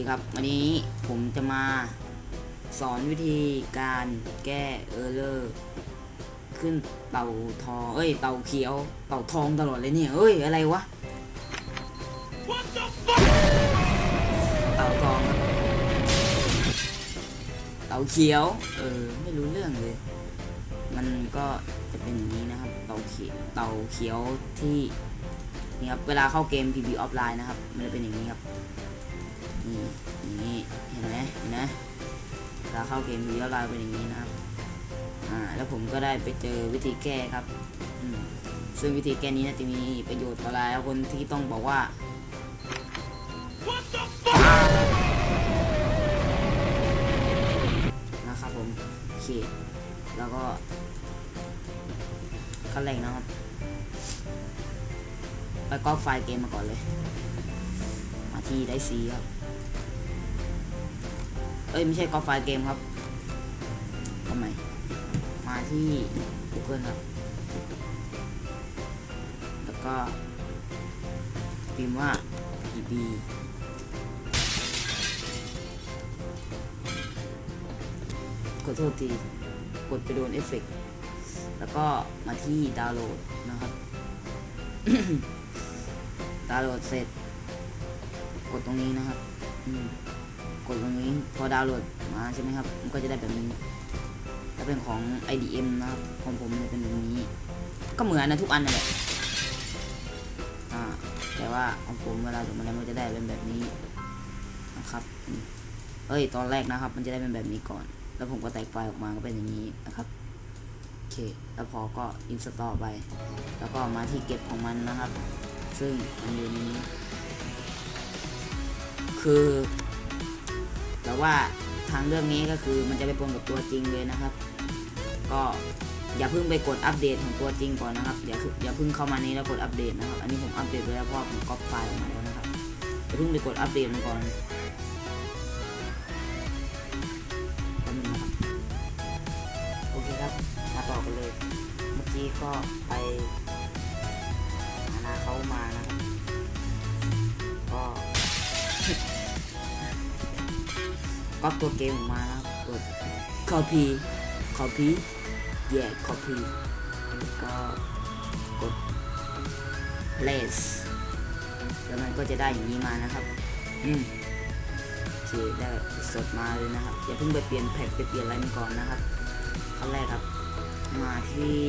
ดีครับ วันนี้ผมจะมาสอนวิธีการแก้เออร์เลอร์ขึ้นเต่าทองเอ้ย เต่าเขียว เต่าทองตลอดเลยเนี่ย เอ้ย อะไรวะ เต่าทองครับเต่าเขียว เออ ไม่รู้เรื่องเลย มันก็จะเป็นอย่างนี้นะครับ เต่าเขียว เต่าเขียวที่นี่ครับ เวลาเข้าเกม PB ออฟไลน์นะครับ มันจะเป็นอย่างนี้ครับ นี่นี่เห็นไหมเห็นไหมเวลาเข้าเกม PB ออฟไลน์เป็นอย่างนี้นะครับ อ่า แล้วผมก็ได้ไปเจอวิธีแก้ครับ อืม ซึ่งวิธีแก้นี้น่าจะมีประโยชน์ต่อหลายคนที่ต้องบอกว่านะครับผมโอเคแล้วก็ขั้นแรกนะครับ ไปก๊อปไฟล์เกมมาก่อนเลย มาที่ได้ซีครับ เอ้ยไม่ใช่กอไฟล์เกมครับทำไมมาที่ Google ครับ แล้วก็พิมพ์ว่า pb ขอโทษที กดไปโดนเอฟเฟกแล้วก็มาที่ดาวน์โหลดนะครับ ดาวน์โหลดเสร็จ กดตรงนี้นะครับ อืม ดตรงนี้พอดาวน์โหลดมาใช่ไหมครับ มันก็จะได้แบบนี้ถ้าเป็นของ IDM นะครับของผมจะเป็นแบบนี้ ก็เหมือนนะทุกอันนั่นแหละแต่ว่าของผมเวลาโหลดมาแล้วมันจะได้เป็นแบบนี้นะครับเอ้ยตอนแรกนะครับ มันจะได้เป็นแบบนี้ก่อน แล้วผมก็แตกไฟล์ออกมาก็เป็นอย่างนี้นะครับโอเค แล้วพอก็อินสตอลไป แล้วก็มาที่เก็บของมันนะครับ ซึ่งมันอยู่นี้คือ แต่ว่าทางเรื่องนี้ก็คือมันจะไปปนกับตัวจริงเลยนะครับ ก็อย่าเพิ่งไปกดอัปเดตของตัวจริงก่อนนะครับอย่าอย่าเพิ่งเข้ามานี้แล้วกดอัปเดตนะครับ อันนี้ผมอัปเดตไปแล้วเพราะผมก๊อปไฟล์ออกมาแล้วนะครับอย่าเพิ่งไปกดอัปเดตมันก่อนโอเคครับมาต่อกันเลย เมื่อกี้ก็ไปหาหน้าเขามานะครับ ก๊อปตัวเกมออกมานะครับกด copy copy yeah copy ก็กด place แล้วมันก็จะได้อย่างนี้มานะครับ อืมโอเคได้สดมาเลยนะครับ อย่าเพิ่งไปเปลี่ยนแพ็กไปเปลี่ยนอะไรมันก่อนนะครับขั้นแรกครับ มาที่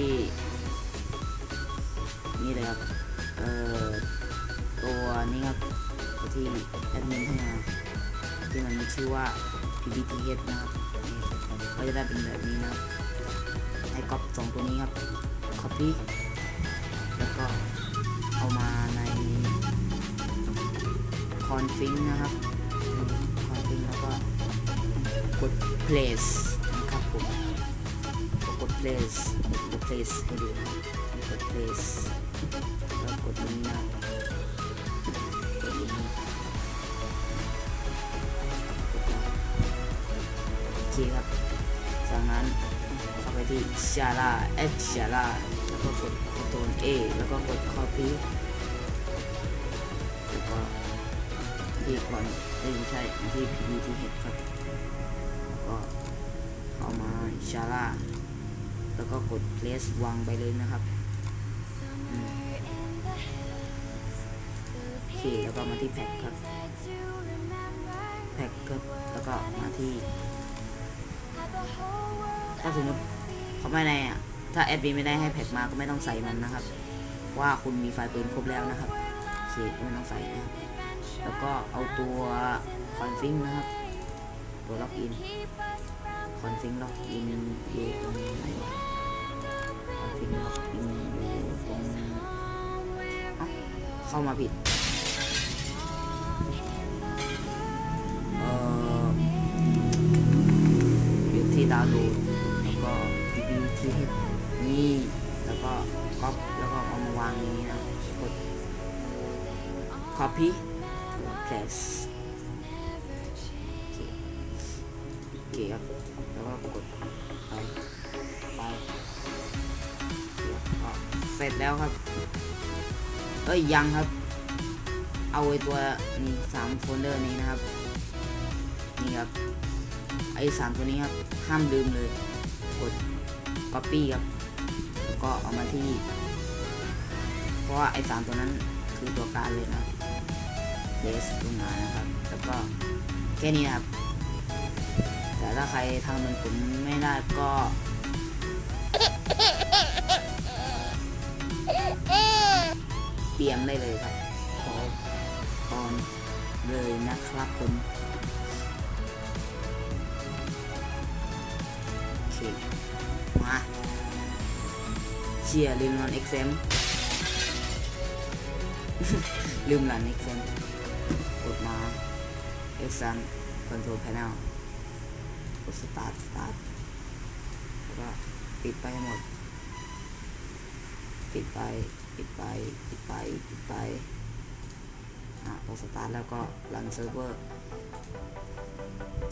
นี่เลยครับ เอ่อ ตัวนี้ครับที่แอดมินเข้ามาที่มันมีชื่อว่า PPTH นะครับนี่ก็จะได้เป็นแบบนี้นะครับให้ก๊อปสองตัวนี้ครับ copy แล้วก็เอามาใน config นะครับ config แล้วก็กด place นะครับผมกด place กด place ให้ดูนะกด place แล้วกดตรงนี้นะ คครับ จากนั้นเข้าไปที่ชาร่าเอชชาร่าแล้วก็กด Ctrl A แล้วก็กด Copy แล้วก็ที่ก่อนไม่ใช่ที่ PPTH ครับแล้วก็เข้ามาชาร่าแล้วก็กด Place วางไปเลยนะครับโอเคแล้วก็มาที่แพ็คครับแพ็คครับแล้วก็มาที่ ถ้าสมมติเขาไม่ได้อะถ้าแอดมินไม่ได้ให้แพ็กมาก็ไม่ต้องใส่มันนะครับ ว่าคุณมีไฟล์ปืนครบแล้วนะครับโอเคก็ไม่ต้องใส่นะครับแล้วก็เอาตัวคอนฟิงนะครับ ตัวล็อกอินคอนฟิงล็อกอินอยู่ตรงไหนวะคอนฟิงล็อกอินอยู่ตรงเข้ามาผิดาวน์โหลดแล้วก็ PPTH นี่ แล้วก็ก๊อปแล้วก็เอามาวางนี้นะกด copy place โอเคโอเคครับแล้วก็กดไปไปเสร็จแล้วครับเอ้ยยังครับ เอาไว้ตัวนี้สามโฟลเดอร์นี้นะครับ นี่ครับ อ้สามตัวนี้ครับ ห้ามลืมเลย กด copy ครับ แล้วก็เอามาที่ เพราะว่าไอ้สามตัวนั้นคือตัวการเลยนะครับเดสตรงมานะครับ แล้วก็แค่นี้นะครับ แต่ถ้าใครทำเหมือนผมไม่ได้ก็เตรียมได้เลยครับขอตอนเลยนะครับผม โอเคมาเชียร์ลืมนอนเอ็กเซมลืมรันเอ็กเซมกดมาเอ็กซันคอนโทรลแพนลกดสตาร์ทสตาร์ทแล้วก็ปิดไปให้หมด ปิดไป ปิดไป ปิดไป ปิดไป อะพอสตาร์ทแล้วก็รันเซิร์ฟเวอร์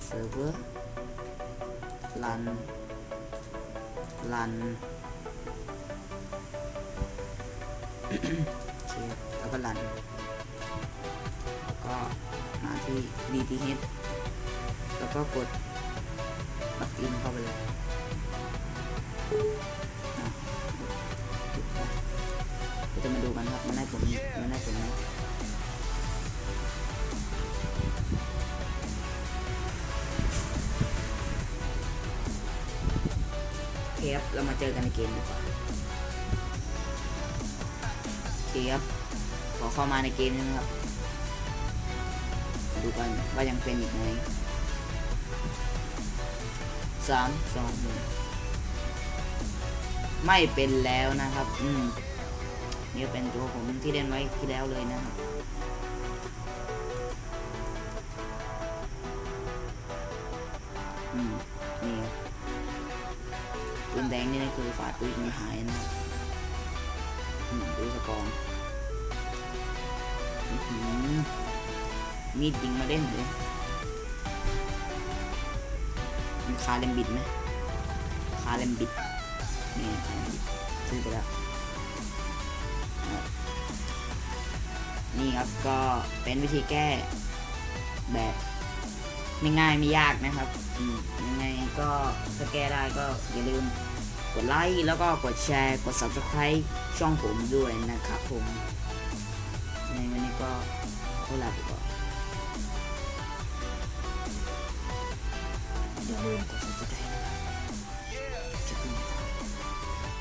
เซิร์ฟเวอร์ รัน รันโอเคแล้วก็รัน แล้วก็มาที่ DTH แล้วก็กดล็อกอินเข้าไปเลยจะมาดูกันครับ มันได้ผลมันได้ผลไหม ครับเรามาเจอกันในเกมดีกว่าโอเคครับขอเข้ามาในเกมนะครับ ดูกันว่ายังเป็นอีกไหมสามสองหนึ่งไม่เป็นแล้วนะครับ อืมนี่เป็นตัวผมที่เล่นไว้ที่แล้วเลยนะครับอืม ปืนแดงนี่นะคือฝาปืนมันหายนะดูสกองมีดยิงมาเล่นเลยมีคาเลมบิดไหมคาเลมบิดนี่คาเลมบิดซื้อไปแล้วนี่ครับก็เป็นวิธีแก้แบบไม่ง่ายไม่ยากนะครับยังไงก็ถ้าแก้ได้ก็อย่าลืม กดไลค์แล้วก็กดแชร์ กด subscribe ช่องผมด้วยนะครับผม ในวันนี้ก็เท่าไหร่ก่อนอย่าลืมกด subscribe